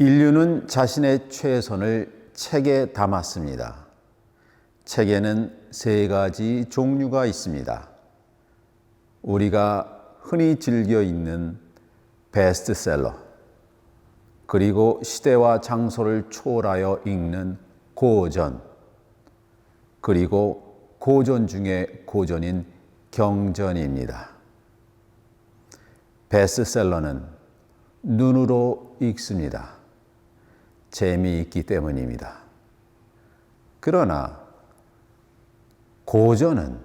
인류는 자신의 최선을 책에 담았습니다. 책에는 세 가지 종류가 있습니다. 우리가 흔히 즐겨 읽는 베스트셀러, 그리고 시대와 장소를 초월하여 읽는 고전, 그리고 고전 중에 고전인 경전입니다. 베스트셀러는 눈으로 읽습니다. 재미있기 때문입니다. 그러나 고전은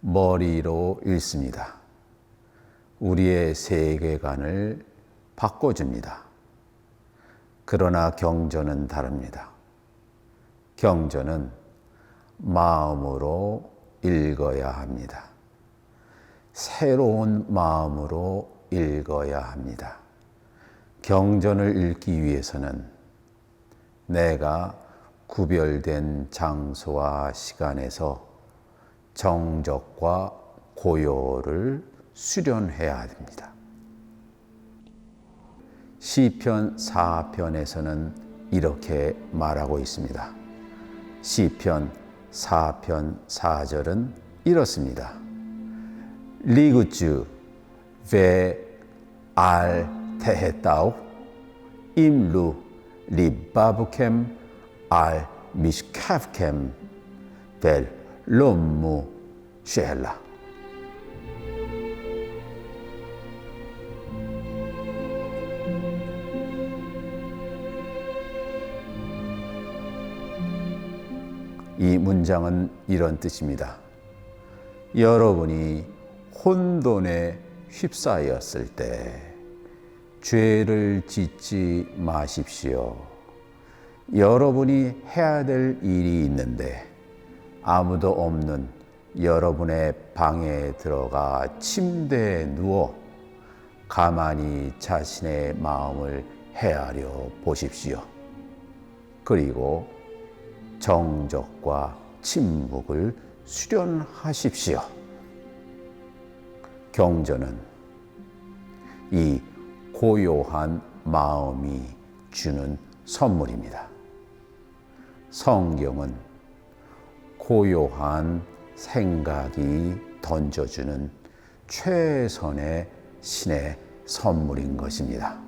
머리로 읽습니다. 우리의 세계관을 바꿔줍니다. 그러나 경전은 다릅니다. 경전은 마음으로 읽어야 합니다. 새로운 마음으로 읽어야 합니다. 경전을 읽기 위해서는 내가 구별된 장소와 시간에서 정적과 고요를 수련해야 됩니다. 시편 4편에서는 이렇게 말하고 있습니다. 시편 4편 4절은 이렇습니다. 리그주 ve알 테헤따우 임루 리바브캠 알 미스카프캠 벨 롬무 쉐헬라. 이 문장은 이런 뜻입니다. 여러분이 혼돈에 휩싸였을 때 죄를 짓지 마십시오. 여러분이 해야 될 일이 있는데 아무도 없는 여러분의 방에 들어가 침대에 누워 가만히 자신의 마음을 헤아려 보십시오. 그리고 정적과 침묵을 수련하십시오. 경전은 이 고요한 마음이 주는 선물입니다. 성경은 고요한 생각이 던져주는 최선의 신의 선물인 것입니다.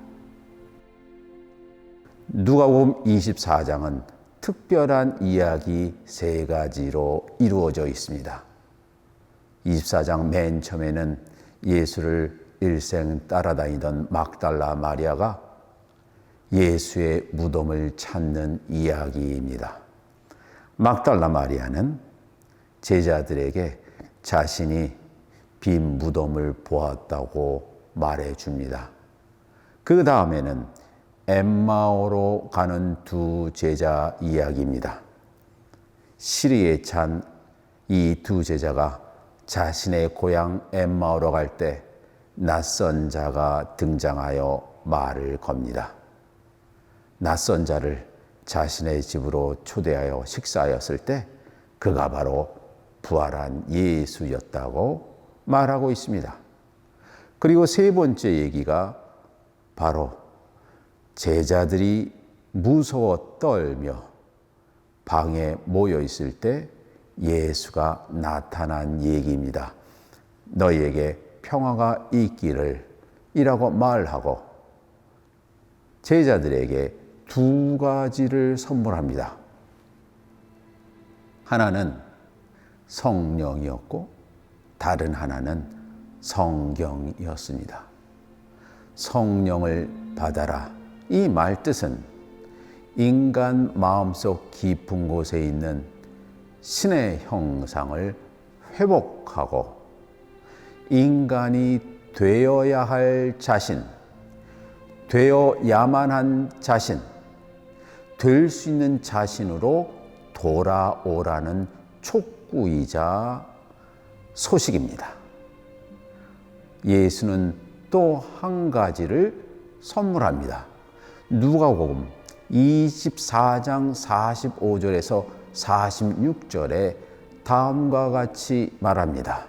누가복음 24장은 특별한 이야기 세 가지로 이루어져 있습니다. 24장 맨 처음에는 예수를 일생 따라다니던 막달라 마리아가 예수의 무덤을 찾는 이야기입니다. 막달라 마리아는 제자들에게 자신이 빈 무덤을 보았다고 말해 줍니다. 그 다음에는 엠마오로 가는 두 제자 이야기입니다. 시리에 찬 이 두 제자가 자신의 고향 엠마오로 갈 때 낯선 자가 등장하여 말을 겁니다. 낯선 자를 자신의 집으로 초대하여 식사하였을 때 그가 바로 부활한 예수였다고 말하고 있습니다. 그리고 세 번째 얘기가 바로 제자들이 무서워 떨며 방에 모여 있을 때 예수가 나타난 얘기입니다. 너희에게 평화가 있기를 이라고 말하고 제자들에게 두 가지를 선물합니다. 하나는 성령이었고 다른 하나는 성경이었습니다. 성령을 받아라. 이 말 뜻은 인간 마음속 깊은 곳에 있는 신의 형상을 회복하고 인간이 되어야 할 자신, 되어야만 한 자신, 될 수 있는 자신으로 돌아오라는 촉구이자 소식입니다. 예수는 또 한 가지를 선물합니다. 누가복음 24장 45절에서 46절에 다음과 같이 말합니다.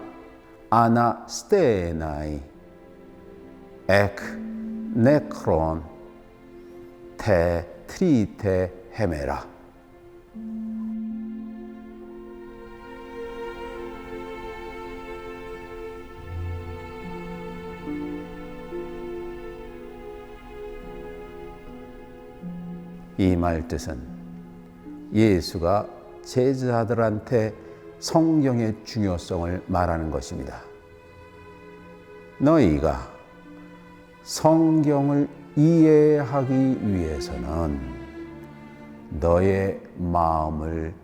아나스테나이 엑 네크론 테 트리테 헤메라. 이 말 뜻은 예수가 제자들한테 성경의 중요성을 말하는 것입니다. 너희가 성경을 이해하기 위해서는 너의 마음을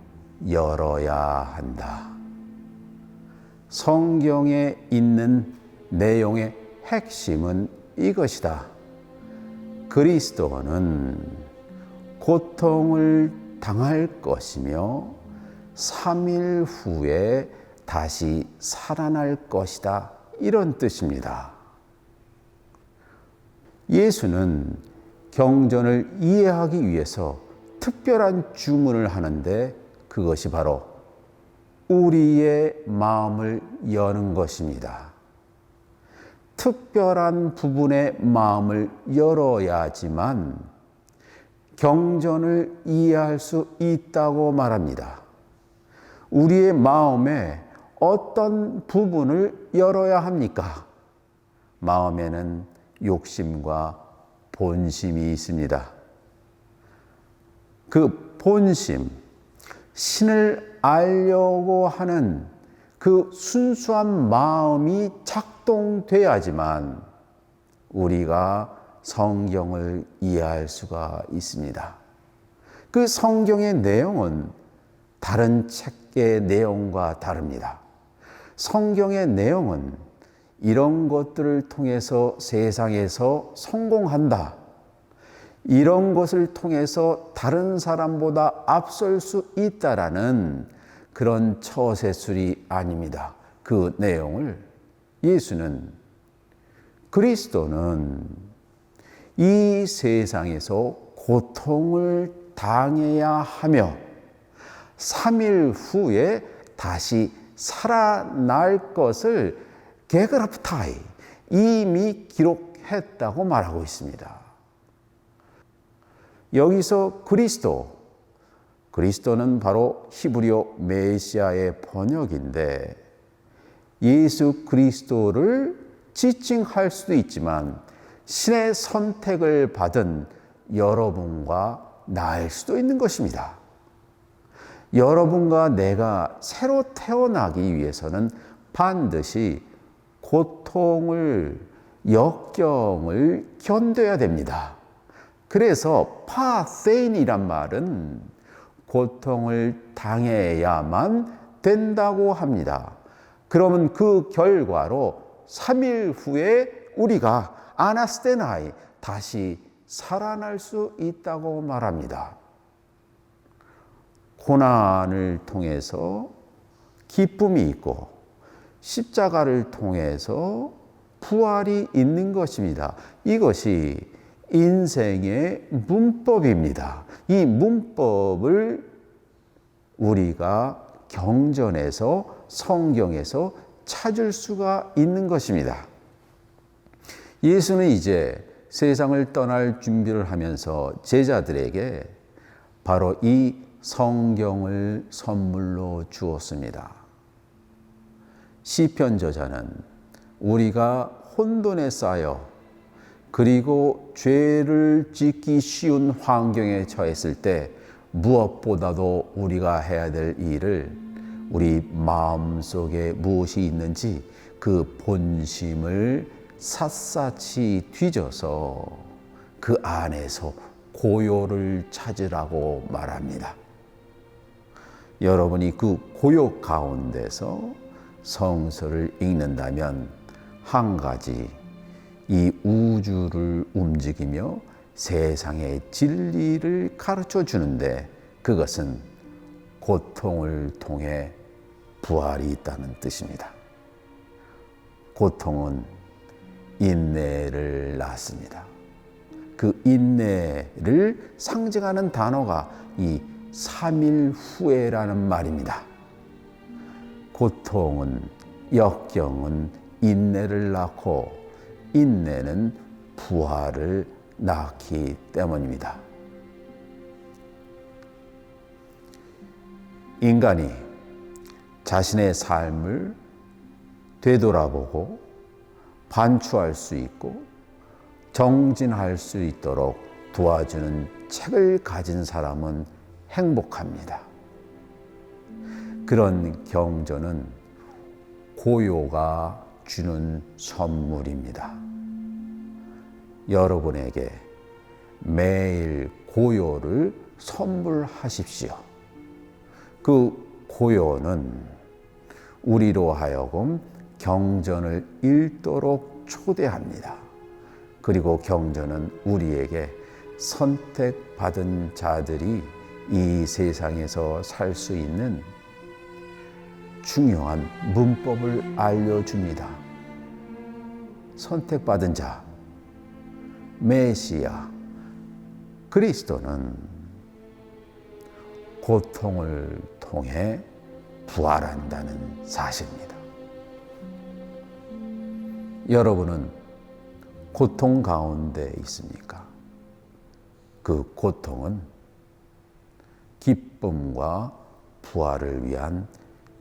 열어야 한다. 성경에 있는 내용의 핵심은 이것이다. 그리스도는 고통을 당할 것이며 3일 후에 다시 살아날 것이다. 이런 뜻입니다. 예수는 경전을 이해하기 위해서 특별한 주문을 하는데 그것이 바로 우리의 마음을 여는 것입니다. 특별한 부분의 마음을 열어야지만 경전을 이해할 수 있다고 말합니다. 우리의 마음에 어떤 부분을 열어야 합니까? 마음에는 욕심과 본심이 있습니다. 그 본심, 신을 알려고 하는 그 순수한 마음이 작동돼야지만 우리가 성경을 이해할 수가 있습니다. 그 성경의 내용은 다른 책의 내용과 다릅니다. 성경의 내용은 이런 것들을 통해서 세상에서 성공한다. 이런 것을 통해서 다른 사람보다 앞설 수 있다라는 그런 처세술이 아닙니다. 그 내용을 예수는 그리스도는 이 세상에서 고통을 당해야 하며 3일 후에 다시 살아날 것을 게그라프타이 이미 기록했다고 말하고 있습니다. 여기서 그리스도, 그리스도는 바로 히브리어 메시아의 번역인데 예수 그리스도를 지칭할 수도 있지만 신의 선택을 받은 여러분과 나일 수도 있는 것입니다. 여러분과 내가 새로 태어나기 위해서는 반드시 고통을, 역경을 견뎌야 됩니다. 그래서 파세인이란 말은 고통을 당해야만 된다고 합니다. 그러면 그 결과로 3일 후에 우리가 아나스테나이 다시 살아날 수 있다고 말합니다. 고난을 통해서 기쁨이 있고 십자가를 통해서 부활이 있는 것입니다. 이것이 인생의 문법입니다. 이 문법을 우리가 경전에서 성경에서 찾을 수가 있는 것입니다. 예수는 이제 세상을 떠날 준비를 하면서 제자들에게 바로 이 성경을 선물로 주었습니다. 시편 저자는 우리가 혼돈에 쌓여 그리고 죄를 짓기 쉬운 환경에 처했을 때 무엇보다도 우리가 해야 될 일을 우리 마음 속에 무엇이 있는지 그 본심을 샅샅이 뒤져서 그 안에서 고요를 찾으라고 말합니다. 여러분이 그 고요 가운데서 성서를 읽는다면 한 가지 이 우주를 움직이며 세상의 진리를 가르쳐 주는데 그것은 고통을 통해 부활이 있다는 뜻입니다. 고통은 인내를 낳습니다. 그 인내를 상징하는 단어가 이 3일 후에라는 말입니다. 고통은 역경은 인내를 낳고 인내는 부활을 낳기 때문입니다. 인간이 자신의 삶을 되돌아보고 반추할 수 있고 정진할 수 있도록 도와주는 책을 가진 사람은 행복합니다. 그런 경전은 고요가 주는 선물입니다. 여러분에게 매일 고요를 선물하십시오. 그 고요는 우리로 하여금 경전을 읽도록 초대합니다. 그리고 경전은 우리에게 선택받은 자들이 이 세상에서 살 수 있는 중요한 문법을 알려줍니다. 선택받은 자, 메시아, 그리스도는 고통을 통해 부활한다는 사실입니다. 여러분은 고통 가운데 있습니까? 그 고통은 기쁨과 부활을 위한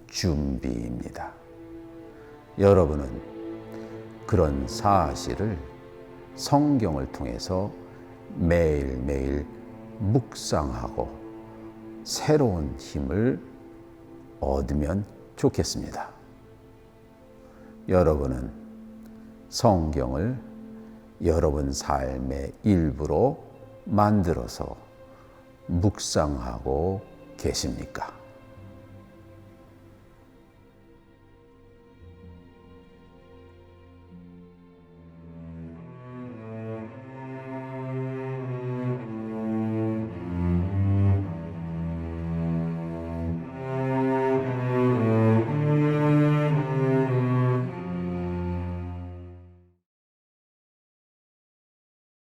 준비입니다. 여러분은 그런 사실을 성경을 통해서 매일매일 묵상하고 새로운 힘을 얻으면 좋겠습니다. 여러분은 성경을 여러분 삶의 일부로 만들어서 묵상하고 계십니까?